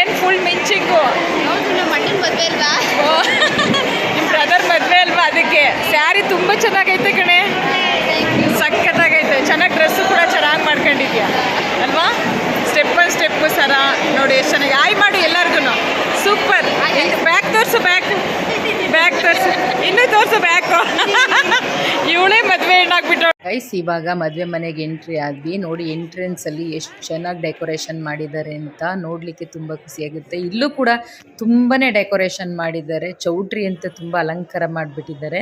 ಏನ್ ಫುಲ್ ಮಿಂಚಿಂಗು? ಅಣ್ಣನ ಮದುವೆ ಅಲ್ವಾ? ನಿಮ್ಮ ಬ್ರದರ್ ಮದ್ವೆ ಅಲ್ವಾ ಅದಕ್ಕೆ? ಸ್ಯಾರಿ ತುಂಬಾ ಚೆನ್ನಾಗೈತೆ ಕಣೆ. ಸಖತ್ತಾಗೈತೆ. ಚೆನ್ನಾಗಿ ಡ್ರೆಸ್ಸು ಕೂಡ ಚೆನ್ನಾಗಿ ಮಾಡ್ಕೊಂಡಿದ್ಯಾ? ಅಲ್ವಾ? ಸ್ಟೆಪ್ ಬೈ ಸ್ಟೆಪ್ ಸರ. ನೋಡಿ ಎಷ್ಟು ಚೆನ್ನಾಗಿ. ಆಯ್ ಮಾಡು ಎಲ್ಲರಿಗೂ ಸೂಪರ್ ಬ್ಯಾಕ್ ತೋರಿಸು ಬ್ಯಾಕ್ ಬ್ಯಾಕ್ ತೋರ್ಸು. ಇನ್ನೂ ತೋರ್ಸು ಬ್ಯಾಕು ಇವಳೇ ಗೈಸ್ ಇವಾಗ ಮದುವೆ ಮನೆಗೆ ಎಂಟ್ರಿ ಆದ್ವಿ. ನೋಡಿ ಎಂಟ್ರೆನ್ಸ್ ಅಲ್ಲಿ ಎಷ್ಟು ಚೆನ್ನಾಗಿ ಡೆಕೋರೇಷನ್ ಮಾಡಿದ್ದಾರೆ ಅಂತ ನೋಡ್ಲಿಕ್ಕೆ ತುಂಬಾ ಖುಷಿಯಾಗುತ್ತೆ ಇಲ್ಲೂ ಕೂಡ ತುಂಬಾನೇ ಡೆಕೋರೇಷನ್ ಮಾಡಿದ್ದಾರೆ. ಚೌಟ್ರಿ ಅಂತ ತುಂಬಾ ಅಲಂಕಾರ ಮಾಡಿಬಿಟ್ಟಿದ್ದಾರೆ.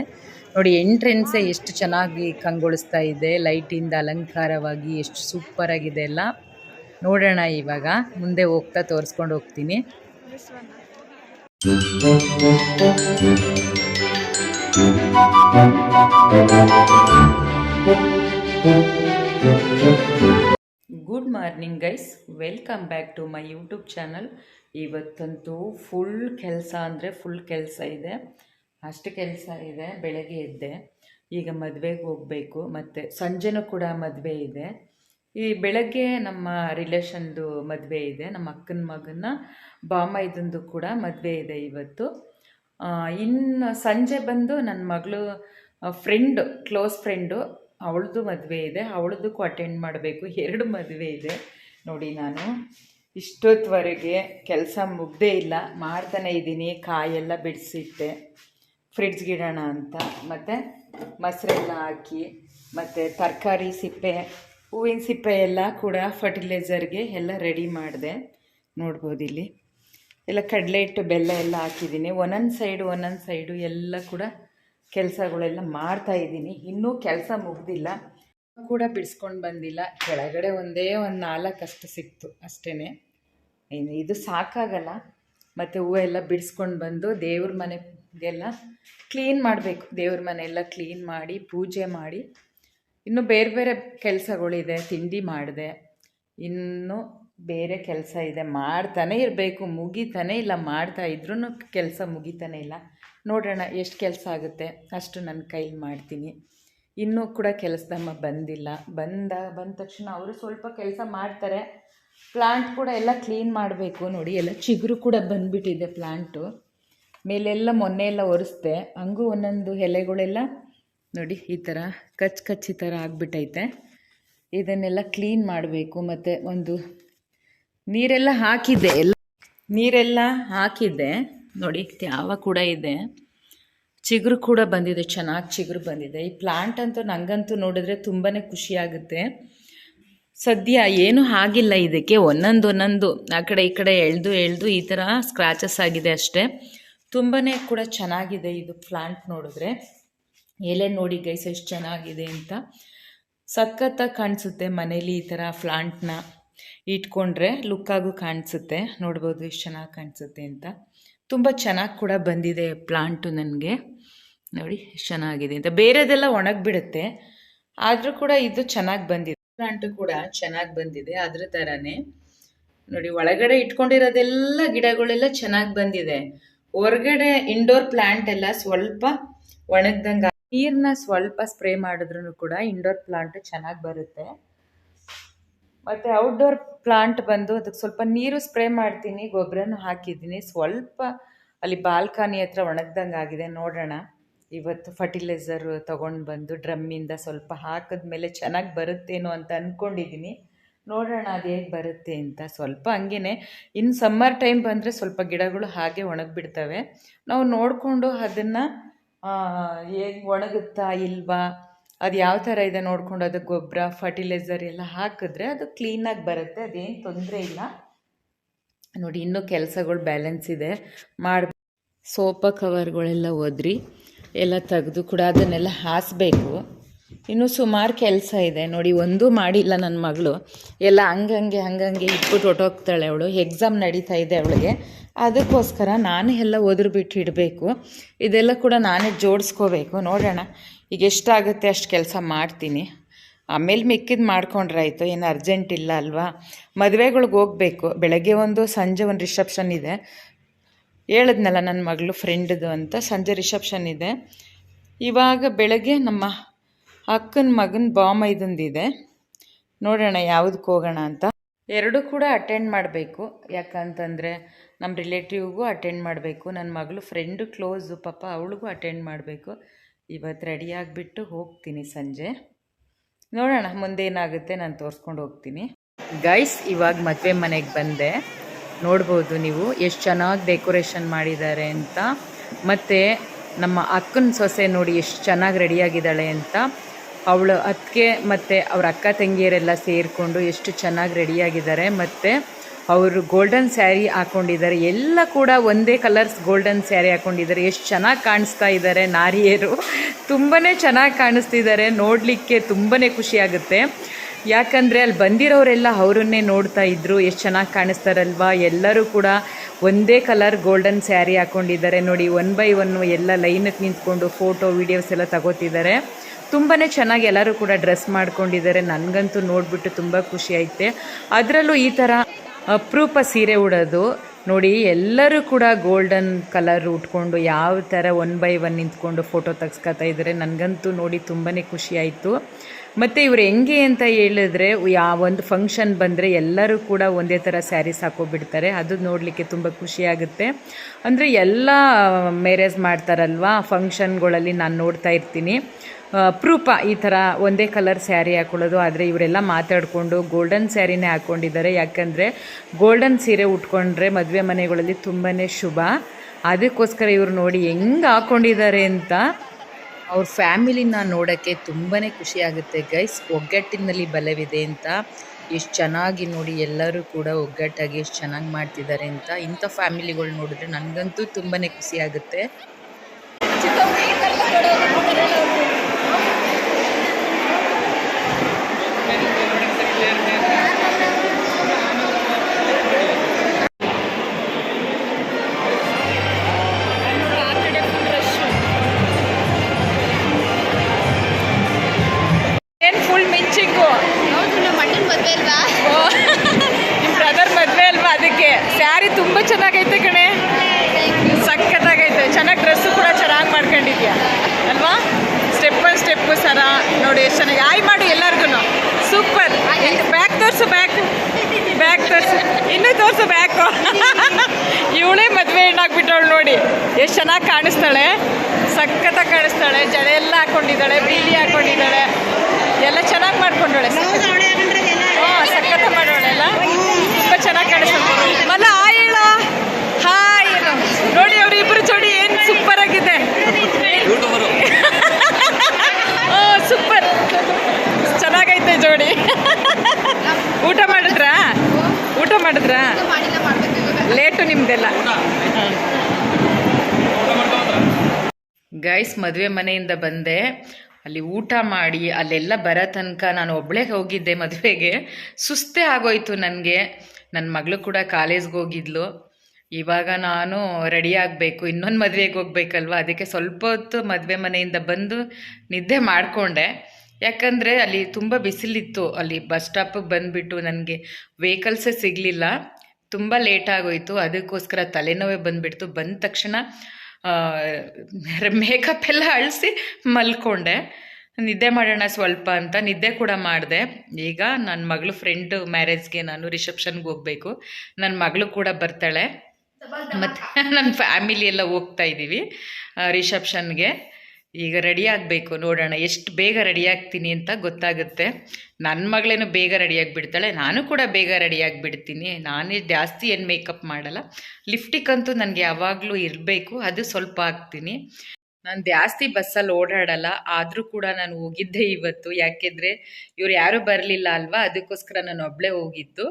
ನೋಡಿ ಎಂಟ್ರೆನ್ಸ್ ಎಷ್ಟು ಚೆನ್ನಾಗಿ ಕಂಗೊಳಿಸ್ತಾ ಇದೆ. ಲೈಟಿಂದ ಅಲಂಕಾರವಾಗಿ ಎಷ್ಟು ಸೂಪರ್ ಆಗಿದೆ ಎಲ್ಲ. ನೋಡೋಣ ಇವಾಗ. ಮುಂದೆ ಹೋಗ್ತಾ ತೋರಿಸ್ಕೊಂಡು ಹೋಗ್ತೀನಿ. Good morning guys welcome back to my YouTube channel ಇವತ್ತಂತೂ full ಕೆಲಸ ಅಂದರೆ ಫುಲ್ ಕೆಲಸ ಇದೆ. ಅಷ್ಟು ಕೆಲಸ ಇದೆ. ಬೆಳಗ್ಗೆ ಎದ್ದೆ. ಈಗ ಮದುವೆಗೆ ಹೋಗಬೇಕು. ಮತ್ತು ಸಂಜೆನೂ ಕೂಡ ಮದುವೆ ಇದೆ. ಈ ಬೆಳಗ್ಗೆ ನಮ್ಮ ರಿಲೇಷನ್ದು ಮದುವೆ ಇದೆ. ನಮ್ಮ ಅಕ್ಕನ ಮಗನ ಬಾಮೈದಂದು ಕೂಡ ಮದುವೆ ಇದೆ ಇವತ್ತು. ಇನ್ನು ಸಂಜೆ ಬಂದು ನನ್ನ ಮಗಳು ಫ್ರೆಂಡು ಕ್ಲೋಸ್ ಫ್ರೆಂಡು ಅವಳದು ಮದುವೆ ಇದೆ, ಅವಳದಕ್ಕೂ ಅಟೆಂಡ್ ಮಾಡಬೇಕು, ಎರಡು ಮದುವೆ ಇದೆ. ನೋಡಿ ನಾನು ಇಷ್ಟೊತ್ತವರೆಗೆ ಕೆಲಸ ಮುಗ್ದೇ ಇಲ್ಲ, ಮಾಡ್ತಾನೆ ಇದ್ದೀನಿ, ಕಾಯೆಲ್ಲ ಬಿಡಿಸಿಟ್ಟೆ. ಫ್ರಿಡ್ಜ್ಗಿಡೋಣ ಅಂತ, ಮತ್ತು ಮೊಸರೆಲ್ಲ ಹಾಕಿ, ಮತ್ತು ತರಕಾರಿ ಸಿಪ್ಪೆ, ಹೂವಿನ ಸಿಪ್ಪೆ ಎಲ್ಲ ಕೂಡ ಫರ್ಟಿಲೈಸರ್ಗೆ ಎಲ್ಲ ರೆಡಿ ಮಾಡಿದೆ. ನೋಡ್ಬೋದು ಇಲ್ಲಿ ಎಲ್ಲ ಕಡಲೆ ಹಿಟ್ಟು ಬೆಲ್ಲ ಎಲ್ಲ ಹಾಕಿದ್ದೀನಿ. ಒಂದೊಂದು ಸೈಡು ಒಂದೊಂದು ಸೈಡು ಎಲ್ಲ ಕೂಡ ಕೆಲಸಗಳೆಲ್ಲ ಮಾಡ್ತಾ ಇದ್ದೀನಿ. ಇನ್ನೂ ಕೆಲಸ ಮುಗ್ದಿಲ್ಲ. ಕೂಡ ಬಿಡಿಸ್ಕೊಂಡು ಬಂದಿಲ್ಲ. ಕೆಳಗಡೆ ಒಂದೇ ಒಂದು ನಾಲ್ಕಷ್ಟು ಸಿಕ್ತು ಅಷ್ಟೇ ಇದು ಸಾಕಾಗಲ್ಲ. ಮತ್ತು ಹೂವೆಲ್ಲ ಬಿಡಿಸ್ಕೊಂಡು ಬಂದು ದೇವ್ರ ಮನೆಗೆಲ್ಲ ಕ್ಲೀನ್ ಮಾಡಬೇಕು. ದೇವ್ರ ಮನೆ ಎಲ್ಲ ಕ್ಲೀನ್ ಮಾಡಿ, ಪೂಜೆ ಮಾಡಿ. ಇನ್ನು ಬೇರೆ ಬೇರೆ ಕೆಲಸಗಳಿದೆ, ತಿಂಡಿ ಮಾಡಿದೆ. ಇನ್ನು ಬೇರೆ ಕೆಲಸ ಇದೆ, ಮಾಡ್ತಾನೆ ಇರಬೇಕು, ಮುಗಿತಾನೆ ಇಲ್ಲ, ಮಾಡ್ತಾ ಇದ್ರೂ ಕೆಲಸ ಮುಗಿತಾನೆ ಇಲ್ಲ. ನೋಡೋಣ ಎಷ್ಟು ಕೆಲಸ ಆಗುತ್ತೆ, ಅಷ್ಟು ನನ್ನ ಕೈಲಿ ಮಾಡ್ತೀನಿ. ಇನ್ನೂ ಕೂಡ ಕೆಲಸದಮ್ಮ ಬಂದಿಲ್ಲ. ಬಂದ ಬಂದ ತಕ್ಷಣ ಅವರು ಸ್ವಲ್ಪ ಕೆಲಸ ಮಾಡ್ತಾರೆ. ಪ್ಲಾಂಟ್ ಕೂಡ ಎಲ್ಲ ಕ್ಲೀನ್ ಮಾಡಬೇಕು ನೋಡಿ, ಎಲ್ಲ ಚಿಗುರು ಕೂಡ ಬಂದ್ಬಿಟ್ಟಿದೆ ಪ್ಲಾಂಟು. ಮೇಲೆಲ್ಲ ಮೊನ್ನೆ ಎಲ್ಲ ಒರೆಸ್ದೆ. ಹಂಗೂ ಒಂದೊಂದು ಎಲೆಗಳೆಲ್ಲ ನೋಡಿ, ಈ ಥರ ಕಚ್ ಕಚ್ ಈ ಥರ ಆಗಿಬಿಟ್ಟೈತೆ ಇದನ್ನೆಲ್ಲ ಕ್ಲೀನ್ ಮಾಡಬೇಕು, ಮತ್ತು ಒಂದು ನೀರೆಲ್ಲ ಹಾಕಿದ್ದೆ, ಎಲ್ಲ ನೀರೆಲ್ಲ ಹಾಕಿದ್ದೆ. ನೋಡಿ ತ್ಯಾವ ಕೂಡ ಇದೆ. ಚಿಗುರು ಕೂಡ ಬಂದಿದೆ, ಚೆನ್ನಾಗಿ ಚಿಗುರು ಬಂದಿದೆ. ಈ ಪ್ಲಾಂಟ್ ಅಂತೂ ನನಗಂತೂ ನೋಡಿದ್ರೆ ತುಂಬಾ ಖುಷಿಯಾಗುತ್ತೆ. ಸದ್ಯ ಏನೂ ಆಗಿಲ್ಲ ಇದಕ್ಕೆ ಒಂದೊಂದು ಒಂದೊಂದು ಆ ಕಡೆ ಈ ಕಡೆ ಎಳ್ದು ಎಳ್ದು ಈ ಥರ ಸ್ಕ್ರಾಚಸ್ ಆಗಿದೆ ಅಷ್ಟೇ. ತುಂಬಾ ಕೂಡ ಚೆನ್ನಾಗಿದೆ ಇದು ಪ್ಲಾಂಟ್ ನೋಡಿದ್ರೆ. ಎಲೆ ನೋಡಿ ಗೈಸ್ ಎಷ್ಟು ಚೆನ್ನಾಗಿದೆ ಅಂತ. ಸಖತ್ತಾಗಿ ಕಾಣಿಸುತ್ತೆ ಮನೇಲಿ ಈ ಥರ ಪ್ಲಾಂಟ್ನ ಇಟ್ಕೊಂಡ್ರೆ ಲುಕ್ಕಾಗೂ ಕಾಣಿಸುತ್ತೆ. ನೋಡ್ಬೋದು ಎಷ್ಟು ಚೆನ್ನಾಗಿ ಕಾಣಿಸುತ್ತೆ ಅಂತ. ತುಂಬ ಚೆನ್ನಾಗಿ ಕೂಡ ಬಂದಿದೆ ಪ್ಲಾಂಟು ನನಗೆ. ನೋಡಿ ಎಷ್ಟು ಚೆನ್ನಾಗಿದೆ ಅಂತ. ಬೇರೆದೆಲ್ಲ ಒಣಗಿಬಿಡುತ್ತೆ. ಆದರೂ ಕೂಡ ಇದು ಚೆನ್ನಾಗಿ ಬಂದಿದೆ. ಪ್ಲಾಂಟು ಕೂಡ ಚೆನ್ನಾಗಿ ಬಂದಿದೆ ಅದ್ರ ಥರನೇ ನೋಡಿ ಒಳಗಡೆ ಇಟ್ಕೊಂಡಿರೋದೆಲ್ಲ ಗಿಡಗಳೆಲ್ಲ ಚೆನ್ನಾಗಿ ಬಂದಿದೆ. ಹೊರಗಡೆ ಇಂಡೋರ್ ಪ್ಲಾಂಟ್ ಎಲ್ಲ ಸ್ವಲ್ಪ ಒಣಗ್ದಂಗೆ ನೀರನ್ನ ಸ್ವಲ್ಪ ಸ್ಪ್ರೇ ಮಾಡಿದ್ರು ಕೂಡ ಇಂಡೋರ್ ಪ್ಲಾಂಟ್ ಚೆನ್ನಾಗಿ ಬರುತ್ತೆ. ಮತ್ತು ಔಟ್ಡೋರ್ ಪ್ಲಾಂಟ್ ಬಂದು ಅದಕ್ಕೆ ಸ್ವಲ್ಪ ನೀರು ಸ್ಪ್ರೇ ಮಾಡ್ತೀನಿ ಗೊಬ್ಬರನೂ ಹಾಕಿದ್ದೀನಿ. ಸ್ವಲ್ಪ ಅಲ್ಲಿ ಬಾಲ್ಕನಿ ಹತ್ರ ಒಣಗ್ದಂಗೆ ಆಗಿದೆ, ನೋಡೋಣ. ಇವತ್ತು ಫರ್ಟಿಲೈಸರ್ ತೊಗೊಂಡು ಬಂದು ಡ್ರಮ್ಮಿಂದ ಸ್ವಲ್ಪ ಹಾಕಿದ್ಮೇಲೆ ಚೆನ್ನಾಗಿ ಬರುತ್ತೇನೋ ಅಂತ ಅಂದ್ಕೊಂಡಿದ್ದೀನಿ ನೋಡೋಣ ಅದು ಹೇಗೆ ಬರುತ್ತೆ ಅಂತ. ಸ್ವಲ್ಪ ಹಂಗೇ ಇನ್ನು ಸಮ್ಮರ್ ಟೈಮ್ ಬಂದರೆ ಸ್ವಲ್ಪ ಗಿಡಗಳು ಹಾಗೆ ಒಣಗಿಬಿಡ್ತವೆ. ನಾವು ನೋಡಿಕೊಂಡು ಅದನ್ನು ಹೇಗೆ ಒಣಗುತ್ತಾ ಇಲ್ವಾ ಅದು ಯಾವ ಥರ ಇದೆ ನೋಡ್ಕೊಂಡು ಅದಕ್ಕೆ ಗೊಬ್ಬರ ಫರ್ಟಿಲೈಸರ್ ಎಲ್ಲ ಹಾಕಿದ್ರೆ ಅದು ಕ್ಲೀನಾಗಿ ಬರುತ್ತೆ, ಅದೇನು ತೊಂದರೆ ಇಲ್ಲ. ನೋಡಿ, ಇನ್ನೂ ಕೆಲಸಗಳು ಬ್ಯಾಲೆನ್ಸ್ ಇದೆ. ಮಾಡಿ ಸೋಫಾ ಕವರ್ಗಳೆಲ್ಲ ಒದ್ರಿ, ಎಲ್ಲ ತೆಗೆದು ಕೂಡ ಅದನ್ನೆಲ್ಲ ಹಾಸಬೇಕು. ಇನ್ನೂ ಸುಮಾರು ಕೆಲಸ ಇದೆ. ನೋಡಿ, ಒಂದೂ ಮಾಡಿಲ್ಲ ನನ್ನ ಮಗಳು. ಎಲ್ಲ ಹಂಗಂಗೆ ಹಂಗಂಗೆ ಇಟ್ಬಿಟ್ಟು ಹೊಟ್ಟೋಗ್ತಾಳೆ ಅವಳು. ಎಕ್ಸಾಮ್ ನಡೀತಾ ಇದೆ ಅವಳಿಗೆ. ಅದಕ್ಕೋಸ್ಕರ ನಾನು ಎಲ್ಲ ಒದ್ರು ಬಿಟ್ಟು ಇಡಬೇಕು. ಇದೆಲ್ಲ ಕೂಡ ನಾನೇ ಜೋಡಿಸ್ಕೋಬೇಕು. ನೋಡೋಣ. ಈಗ ಎಷ್ಟಾಗುತ್ತೆ ಅಷ್ಟು ಕೆಲಸ ಮಾಡ್ತೀನಿ. ಆಮೇಲೆ ಮಿಕ್ಕಿದ್ದು ಮಾಡ್ಕೊಂಡ್ರೆ ಆಯಿತು, ಏನು ಅರ್ಜೆಂಟ್ ಇಲ್ಲ ಅಲ್ವಾ? ಮದುವೆಗಳ್ಗೆ ಹೋಗಬೇಕು. ಬೆಳಗ್ಗೆ ಒಂದು, ಸಂಜೆ ಒಂದು ರಿಸೆಪ್ಷನ್ ಇದೆ. ಹೇಳಿದ್ನಲ್ಲ ನನ್ನ ಮಗಳು ಫ್ರೆಂಡ್ದು ಅಂತ, ಸಂಜೆ ರಿಸೆಪ್ಷನ್ ಇದೆ. ಇವಾಗ ಬೆಳಗ್ಗೆ ನಮ್ಮ ಅಕ್ಕನ ಮಗನ ಬಾಮೈದಂದಿದೆ ನೋಡೋಣ ಯಾವುದಕ್ಕೆ ಹೋಗೋಣ ಅಂತ. ಎರಡು ಕೂಡ ಅಟೆಂಡ್ ಮಾಡಬೇಕು. ಯಾಕಂತಂದರೆ ನಮ್ಮ ರಿಲೇಟಿವ್ಗೂ ಅಟೆಂಡ್ ಮಾಡಬೇಕು. ನನ್ನ ಮಗಳು ಫ್ರೆಂಡು ಕ್ಲೋಸು ಪಾಪ ಅವಳಿಗೂ ಅಟೆಂಡ್ ಮಾಡಬೇಕು. ಇವತ್ತು ರೆಡಿ ಆಗಿಬಿಟ್ಟು ಹೋಗ್ತೀನಿ ಸಂಜೆ. ನೋಡೋಣ ಮುಂದೆ ಏನಾಗುತ್ತೆ ನಾನು ತೋರಿಸ್ಕೊಂಡು ಹೋಗ್ತೀನಿ. ಗೈಸ್ ಇವಾಗ ಮದುವೆ ಮನೆಗೆ ಬಂದೆ. ನೋಡ್ಬೋದು ನೀವು ಎಷ್ಟು ಚೆನ್ನಾಗಿ ಡೆಕೋರೇಷನ್ ಮಾಡಿದ್ದಾರೆ ಅಂತ. ಮತ್ತು ನಮ್ಮ ಅಕ್ಕನ ಸೊಸೆ ನೋಡಿ ಎಷ್ಟು ಚೆನ್ನಾಗಿ ರೆಡಿಯಾಗಿದ್ದಾಳೆ ಅಂತ. ಅವಳು ಅತ್ತಿಗೆ ಮತ್ತು ಅವ್ರ ಅಕ್ಕ ತಂಗಿಯರೆಲ್ಲ ಸೇರಿಕೊಂಡು ಎಷ್ಟು ಚೆನ್ನಾಗಿ ರೆಡಿಯಾಗಿದ್ದಾರೆ ಮತ್ತು ಅವರು ಗೋಲ್ಡನ್ ಸ್ಯಾರಿ ಹಾಕೊಂಡಿದ್ದಾರೆ. ಎಲ್ಲ ಕೂಡ ಒಂದೇ ಕಲರ್ಸ್ ಗೋಲ್ಡನ್ ಸ್ಯಾರಿ ಹಾಕೊಂಡಿದ್ದಾರೆ. ಎಷ್ಟು ಚೆನ್ನಾಗಿ ಕಾಣಿಸ್ತಾ ಇದ್ದಾರೆ ನಾರಿಯರು. ತುಂಬಾ ಚೆನ್ನಾಗಿ ಕಾಣಿಸ್ತಿದ್ದಾರೆ. ನೋಡಲಿಕ್ಕೆ ತುಂಬಾ ಖುಷಿಯಾಗುತ್ತೆ ಯಾಕಂದರೆ ಅಲ್ಲಿ ಬಂದಿರೋರೆಲ್ಲ ಅವರನ್ನೇ ನೋಡ್ತಾ ಇದ್ದರು ಎಷ್ಟು ಚೆನ್ನಾಗಿ ಕಾಣಿಸ್ತಾರಲ್ವಾ? ಎಲ್ಲರೂ ಕೂಡ ಒಂದೇ ಕಲರ್ ಗೋಲ್ಡನ್ ಸ್ಯಾರಿ ಹಾಕ್ಕೊಂಡಿದ್ದಾರೆ ನೋಡಿ ಒನ್ ಬೈ ಒನ್ನು ಎಲ್ಲ ಲೈನಕ್ಕೆ ನಿಂತ್ಕೊಂಡು ಫೋಟೋ ವೀಡಿಯೋಸ್ ಎಲ್ಲ ತಗೋತಿದ್ದಾರೆ. ತುಂಬಾ ಚೆನ್ನಾಗಿ ಎಲ್ಲರೂ ಕೂಡ ಡ್ರೆಸ್ ಮಾಡ್ಕೊಂಡಿದ್ದಾರೆ. ನನಗಂತೂ ನೋಡಿಬಿಟ್ಟು ತುಂಬ ಖುಷಿ ಐತೆ ಅದರಲ್ಲೂ ಈ ಥರ ಅಪರೂಪ ಸೀರೆ ಉಡೋದು. ನೋಡಿ, ಎಲ್ಲರೂ ಕೂಡ ಗೋಲ್ಡನ್ ಕಲರ್ ಉಟ್ಕೊಂಡು ಯಾವ ಥರ ಒನ್ ಬೈ ಒನ್ ನಿಂತ್ಕೊಂಡು ಫೋಟೋ ತೆಗ್ಸ್ಕೊತಾ ಇದ್ದಾರೆ. ನನಗಂತೂ ನೋಡಿ ತುಂಬಾ ಖುಷಿ ಆಯಿತು. ಮತ್ತು ಇವರು ಹೆಂಗೆ ಅಂತ ಹೇಳಿದ್ರೆ ಯಾವ ಒಂದು ಫಂಕ್ಷನ್ ಬಂದರೆ ಎಲ್ಲರೂ ಕೂಡ ಒಂದೇ ಥರ ಸ್ಯಾರೀಸ್ ಹಾಕೋಬಿಡ್ತಾರೆ. ಅದು ನೋಡಲಿಕ್ಕೆ ತುಂಬ ಖುಷಿಯಾಗುತ್ತೆ ಅಂದರೆ ಎಲ್ಲ ಮ್ಯಾರೇಜ್ ಮಾಡ್ತಾರಲ್ವಾ? ಫಂಕ್ಷನ್ಗಳಲ್ಲಿ ನಾನು ನೋಡ್ತಾ ಇರ್ತೀನಿ. ಅಪರೂಪ ಈ ಥರ ಒಂದೇ ಕಲರ್ ಸ್ಯಾರಿ ಹಾಕೊಳ್ಳೋದು, ಆದರೆ ಇವರೆಲ್ಲ ಮಾತಾಡಿಕೊಂಡು ಗೋಲ್ಡನ್ ಸ್ಯಾರಿನೇ ಹಾಕ್ಕೊಂಡಿದ್ದಾರೆ ಯಾಕಂದರೆ ಗೋಲ್ಡನ್ ಸೀರೆ ಉಟ್ಕೊಂಡ್ರೆ ಮದುವೆ ಮನೆಗಳಲ್ಲಿ ತುಂಬಾ ಶುಭ. ಅದಕ್ಕೋಸ್ಕರ ಇವರು ನೋಡಿ ಹೆಂಗೆ ಹಾಕ್ಕೊಂಡಿದ್ದಾರೆ ಅಂತ. ಅವ್ರ ಫ್ಯಾಮಿಲಿನ ನೋಡೋಕ್ಕೆ ತುಂಬಾ ಖುಷಿ ಆಗುತ್ತೆ. ಗೈಸ್, ಒಗ್ಗಟ್ಟಿನಲ್ಲಿ ಬಲವಿದೆ ಅಂತ. ಎಷ್ಟು ಚೆನ್ನಾಗಿ ನೋಡಿ ಎಲ್ಲರೂ ಕೂಡ ಒಗ್ಗಟ್ಟಾಗಿ ಎಷ್ಟು ಚೆನ್ನಾಗಿ ಮಾಡ್ತಿದ್ದಾರೆ ಅಂತ. ಇಂಥ ಫ್ಯಾಮಿಲಿಗಳು ನೋಡಿದ್ರೆ ನನಗಂತೂ ತುಂಬಾ ಖುಷಿ ಫುಲ್ ಮಿಂಚಿಂಗು ನಿಮ್ ನಮ್ಮ ಬ್ರದರ್ ಮದುವೆ ಅಲ್ವಾ ಅದಕ್ಕೆ? ಸ್ಯಾರಿ ತುಂಬ ಚೆನ್ನಾಗೈತೆ ಕಣೆ. ಸಖತ್ತಾಗೈತೆ. ಚೆನ್ನಾಗಿ ಡ್ರೆಸ್ಸು ಕೂಡ ಚೆನ್ನಾಗಿ ಮಾಡ್ಕೊಂಡಿದ್ಯಾ? ಅಲ್ವಾ? ಸ್ಟೆಪ್ ಬೈ ಸ್ಟೆಪ್ಪು ಸರ. ನೋಡಿ ಎಷ್ಟು ಚೆನ್ನಾಗಿ ಆಯ್ ಮಾಡು ಎಲ್ಲರಿಗೂ ಸೂಪರ್ ಬ್ಯಾಕ್ ತೋರಿಸು ಬ್ಯಾಕ್ ಬ್ಯಾಕ್ ತೋರಿಸು. ಇನ್ನೂ ತೋರಿಸು ಬ್ಯಾಕು ಇವಳೇ ಮದುವೆ ಹೆಣ್ಣಾಗ್ಬಿಟ್ಟವಳು ನೋಡಿ. ಎಷ್ಟು ಚೆನ್ನಾಗಿ ಕಾಣಿಸ್ತಾಳೆ. ಸಖತ್ತಾಗಿ ಕಾಣಿಸ್ತಾಳೆ. ಜಡೆ ಎಲ್ಲ ಹಾಕೊಂಡಿದ್ದಾಳೆ. ಬೀಡಿ ಹಾಕೊಂಡಿದ್ದಾಳೆ. ಎಲ್ಲ ಚೆನ್ನಾಗಿ ಮಾಡ್ಕೊಂಡೋಳೆ ಹಾಂ ಸಖತ್ತ ಮಾಡೋಳೆಲ್ಲ ತುಂಬ ಚೆನ್ನಾಗಿ ಕಾಣಿಸ್ತಾಳೆ ಮಲ್ಲ ಹಾಯ್ ಹಾಯ್ ನೋಡಿ ಅವ್ರ ಇಬ್ಬರು ಜೋಡಿ ಏನು ಸೂಪರ್ ಆಗಿದೆ. ಓ ಸೂಪರ್ ಚೆನ್ನಾಗೈತೆ ಜೋಡಿ. ಊಟ ಮಾಡಿದ್ರಾ? ಊಟ ಮಾಡಿದ್ರಾ? ಲೇಟು ನಿಮ್ದೆಲ್ಲ. ಗೈಸ್ ಮದುವೆ ಮನೆಯಿಂದ ಬಂದೆ. ಅಲ್ಲಿ ಊಟ ಮಾಡಿ, ಅಲ್ಲೆಲ್ಲ ಬರೋ ತನಕ ನಾನು ಒಬ್ಬಳೇ ಹೋಗಿದ್ದೆ ಮದುವೆಗೆ. ಸುಸ್ತೇ ಆಗೋಯ್ತು ನನಗೆ. ನನ್ನ ಮಗಳು ಕೂಡ ಕಾಲೇಜ್ಗೆ ಹೋಗಿದ್ಲು. ಇವಾಗ ನಾನು ರೆಡಿ ಆಗಬೇಕು. ಇನ್ನೊಂದು ಮದುವೆಗೆ ಹೋಗ್ಬೇಕಲ್ವ? ಅದಕ್ಕೆ ಸ್ವಲ್ಪ ಹೊತ್ತು ಮದುವೆ ಮನೆಯಿಂದ ಬಂದು ನಿದ್ದೆ ಮಾಡಿಕೊಂಡೆ. ಯಾಕಂದರೆ ಅಲ್ಲಿ ತುಂಬ ಬಿಸಿಲಿತ್ತು. ಅಲ್ಲಿ ಬಸ್ ಸ್ಟಾಪಿಗೆ ಬಂದುಬಿಟ್ಟು ನನಗೆ ವೆಹಿಕಲ್ಸೇ ಸಿಗಲಿಲ್ಲ. ತುಂಬ ಲೇಟ್ ಆಗೋಯ್ತು. ಅದಕ್ಕೋಸ್ಕರ ತಲೆನೋವೇ ಬಂದುಬಿಡ್ತು. ಬಂದ ತಕ್ಷಣ ಮೇಕಪ್ ಎಲ್ಲ ಅಳಿಸಿ ಮಲ್ಕೊಂಡೆ. ನಿದ್ದೆ ಮಾಡೋಣ ಸ್ವಲ್ಪ ಅಂತ ನಿದ್ದೆ ಕೂಡ ಮಾಡಿದೆ. ಈಗ ನನ್ನ ಮಗಳು ಫ್ರೆಂಡ್ ಮ್ಯಾರೇಜ್ಗೆ ನಾನು ರಿಸೆಪ್ಷನ್ಗೆ ಹೋಗಬೇಕು. ನನ್ನ ಮಗಳು ಕೂಡ ಬರ್ತಾಳೆ. ಮತ್ತು ನನ್ನ ಫ್ಯಾಮಿಲಿ ಎಲ್ಲ ಹೋಗ್ತಾ ಇದ್ದೀವಿ ರಿಸೆಪ್ಷನ್ಗೆ ಈಗ ರೆಡಿ ಆಗಬೇಕು. ನೋಡೋಣ, ಎಷ್ಟು ಬೇಗ ರೆಡಿ ಆಗ್ತೀನಿ ಅಂತ ಗೊತ್ತಾಗುತ್ತೆ. ನನ್ನ ಮಗಳೇನು ಬೇಗ ರೆಡಿ ಆಗಿಬಿಡ್ತಾಳೆ, ನಾನು ಕೂಡ ಬೇಗ ರೆಡಿ ಆಗಿಬಿಡ್ತೀನಿ. ನಾನೇ ಜಾಸ್ತಿ ಏನು ಮೇಕಪ್ ಮಾಡಲ್ಲ. ಲಿಫ್ಟಿಕ್ ಅಂತೂ ನನಗೆ ಯಾವಾಗಲೂ ಇರಬೇಕು, ಅದು ಸ್ವಲ್ಪ ಹಾಕ್ತೀನಿ. ನಾನು ಜಾಸ್ತಿ ಬಸ್ಸಲ್ಲಿ ಓಡಾಡಲ್ಲ, ಆದರೂ ಕೂಡ ನಾನು ಹೋಗಿದ್ದೆ ಇವತ್ತು. ಯಾಕೆಂದರೆ ಇವ್ರು ಯಾರೂ ಬರಲಿಲ್ಲ ಅಲ್ವಾ? ಅದಕ್ಕೋಸ್ಕರ ನಾನು ಒಬ್ಬಳೇ ಹೋಗಿದ್ದು.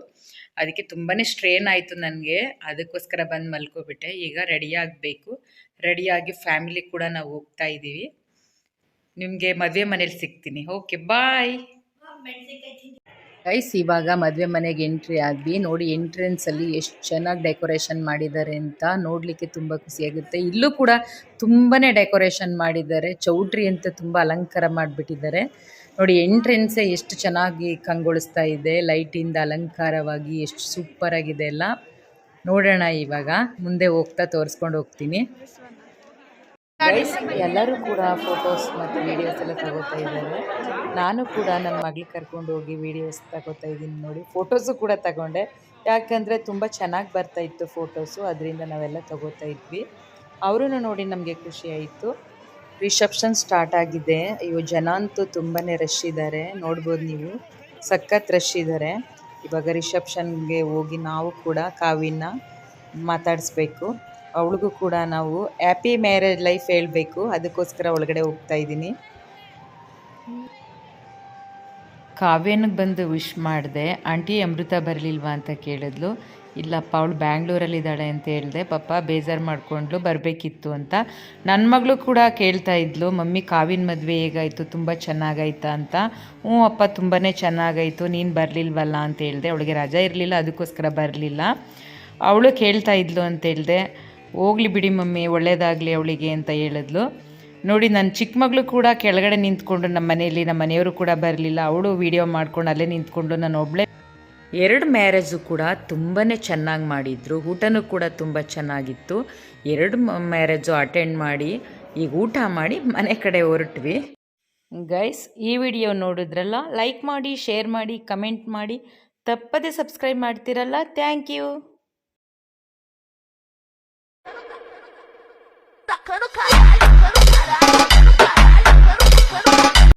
ಅದಕ್ಕೆ ತುಂಬಾ ಸ್ಟ್ರೇನ್ ಆಯಿತು ನನಗೆ. ಅದಕ್ಕೋಸ್ಕರ ಬಂದು ಮಲ್ಕೊಬಿಟ್ಟೆ. ಈಗ ರೆಡಿ ಆಗಬೇಕು. ರೆಡಿಯಾಗಿ ಫ್ಯಾಮಿಲಿ ಕೂಡ ನಾವು ಹೋಗ್ತಾ ಇದ್ದೀವಿ. ನಿಮಗೆ ಮದುವೆ ಮನೇಲಿ ಸಿಗ್ತೀನಿ. ಓಕೆ, ಬಾಯ್. ಗೈಸ್ ಇವಾಗ ಮದುವೆ ಮನೆಗೆ ಎಂಟ್ರಿ ಆದ್ವಿ. ನೋಡಿ ಎಂಟ್ರೆನ್ಸಲ್ಲಿ ಎಷ್ಟು ಚೆನ್ನಾಗಿ ಡೆಕೋರೇಷನ್ ಮಾಡಿದ್ದಾರೆ ಅಂತ ನೋಡಲಿಕ್ಕೆ ತುಂಬ ಖುಷಿಯಾಗುತ್ತೆ ಇಲ್ಲೂ ಕೂಡ ತುಂಬಾನೇ ಡೆಕೋರೇಷನ್ ಮಾಡಿದ್ದಾರೆ. ಚೌಟ್ರಿ ಅಂತ ತುಂಬ ಅಲಂಕಾರ ಮಾಡಿಬಿಟ್ಟಿದ್ದಾರೆ. ನೋಡಿ ಎಂಟ್ರೆನ್ಸೇ ಎಷ್ಟು ಚೆನ್ನಾಗಿ ಕಂಗೊಳಿಸ್ತಾ ಇದೆ. ಲೈಟಿಂದ ಅಲಂಕಾರವಾಗಿ ಎಷ್ಟು ಸೂಪರಾಗಿದೆ ಎಲ್ಲ. ನೋಡೋಣ ಇವಾಗ. ಮುಂದೆ ಹೋಗ್ತಾ ತೋರಿಸ್ಕೊಂಡು ಹೋಗ್ತೀನಿ. ಎಲ್ಲರೂ ಕೂಡ ಫೋಟೋಸ್ ಮತ್ತು ವೀಡಿಯೋಸ್ ಎಲ್ಲ ತಗೋತಾ ಇದ್ದಾರೆ. ನಾನು ಕೂಡ ನನ್ನ ಮಗಳು ಕರ್ಕೊಂಡು ಹೋಗಿ ವೀಡಿಯೋಸ್ ತಗೋತಾ ಇದ್ದೀನಿ ನೋಡಿ. ಫೋಟೋಸು ಕೂಡ ತಗೊಂಡೆ. ಯಾಕಂದರೆ ತುಂಬ ಚೆನ್ನಾಗಿ ಬರ್ತಾ ಇತ್ತು ಫೋಟೋಸು ಅದರಿಂದ ನಾವೆಲ್ಲ ತಗೋತಾ ಇದ್ವಿ. ಅವರೂ ನೋಡಿ ನಮಗೆ ಖುಷಿ ಆಯಿತು. ರಿಸೆಪ್ಷನ್ ಸ್ಟಾರ್ಟ್ ಆಗಿದೆ. ಇವು ಜನ ಅಂತೂ ತುಂಬಾ ರಶ್ ಇದ್ದಾರೆ. ನೋಡ್ಬೋದು ನೀವು. ಸಖತ್ ರಶ್ ಇದ್ದಾರೆ. ಇವಾಗ ರಿಸೆಪ್ಷನ್ಗೆ ಹೋಗಿ ನಾವು ಕೂಡ ಕಾವಿನ ಮಾತಾಡಿಸ್ಬೇಕು. ಅವಳಿಗೂ ಕೂಡ ನಾವು ಹ್ಯಾಪಿ ಮ್ಯಾರೇಜ್ ಲೈಫ್ ಹೇಳಬೇಕು. ಅದಕ್ಕೋಸ್ಕರ ಒಳಗಡೆ ಹೋಗ್ತಾ ಇದ್ದೀನಿ. ಕಾವ್ಯನಿಗೆ ಬಂದು ವಿಶ್ ಮಾಡಿದೆ, ಆಂಟಿ, ಅಮೃತ ಬರಲಿಲ್ವಾ ಅಂತ ಕೇಳಿದ್ಲು. ಇಲ್ಲಪ್ಪ, ಅವಳು ಬ್ಯಾಂಗ್ಳೂರಲ್ಲಿದ್ದಾಳೆ ಅಂತ ಹೇಳಿದೆ. ಪಾಪ, ಬೇಜಾರು ಮಾಡಿಕೊಂಡ್ಲು, ಬರಬೇಕಿತ್ತು ಅಂತ. ನನ್ನ ಮಗಳು ಕೂಡ ಕೇಳ್ತಾ ಇದ್ಲು, ಮಮ್ಮಿ ಕಾವಿನ ಮದುವೆ ಹೇಗಾಯಿತು? ತುಂಬ ಚೆನ್ನಾಗಾಯ್ತಾ ಅಂತ. ಹ್ಞೂ ಅಪ್ಪ ತುಂಬಾ ಚೆನ್ನಾಗಾಯಿತು. ನೀನು ಬರಲಿಲ್ವಲ್ಲ? ಅಂತ ಹೇಳಿದೆ. ಅವಳಿಗೆ ರಜಾ ಇರಲಿಲ್ಲ, ಅದಕ್ಕೋಸ್ಕರ ಬರಲಿಲ್ಲ. ಅವಳು ಕೇಳ್ತಾ ಇದ್ಲು ಅಂತ ಹೇಳಿದೆ. ಹೋಗ್ಲಿ ಬಿಡಿ ಮಮ್ಮಿ, ಒಳ್ಳೇದಾಗಲಿ ಅವಳಿಗೆ, ಅಂತ ಹೇಳಿದ್ಲು. ನೋಡಿ ನನ್ನ ಚಿಕ್ಕ ಮಗಳು ಕೂಡ ಕೆಳಗಡೆ ನಿಂತ್ಕೊಂಡು ನಮ್ಮ ಮನೆಯಲ್ಲಿ ನಮ್ಮ ಮನೆಯವರು ಕೂಡ ಬರಲಿಲ್ಲ. ಅವಳು ವಿಡಿಯೋ ಮಾಡ್ಕೊಂಡು ಅಲ್ಲೇ ನಿಂತ್ಕೊಂಡು ನಾನು ಒಬ್ಳೆ. ಎರಡು ಮ್ಯಾರೇಜು ಕೂಡ ತುಂಬಾ ಚೆನ್ನಾಗಿ ಮಾಡಿದರು. ಊಟನೂ ಕೂಡ ತುಂಬ ಚೆನ್ನಾಗಿತ್ತು. ಎರಡು ಮ್ಯಾರೇಜು ಅಟೆಂಡ್ ಮಾಡಿ ಈಗ ಊಟ ಮಾಡಿ ಮನೆ ಕಡೆ ಹೊರಟ್ವಿ. ಗೈಸ್ ಈ ವಿಡಿಯೋ ನೋಡಿದ್ರಲ್ಲ? ಲೈಕ್ ಮಾಡಿ ಶೇರ್ ಮಾಡಿ ಕಮೆಂಟ್ ಮಾಡಿ. ತಪ್ಪದೆ ಸಬ್ಸ್ಕ್ರೈಬ್ ಮಾಡ್ತಿರಲ್ಲ? Thank you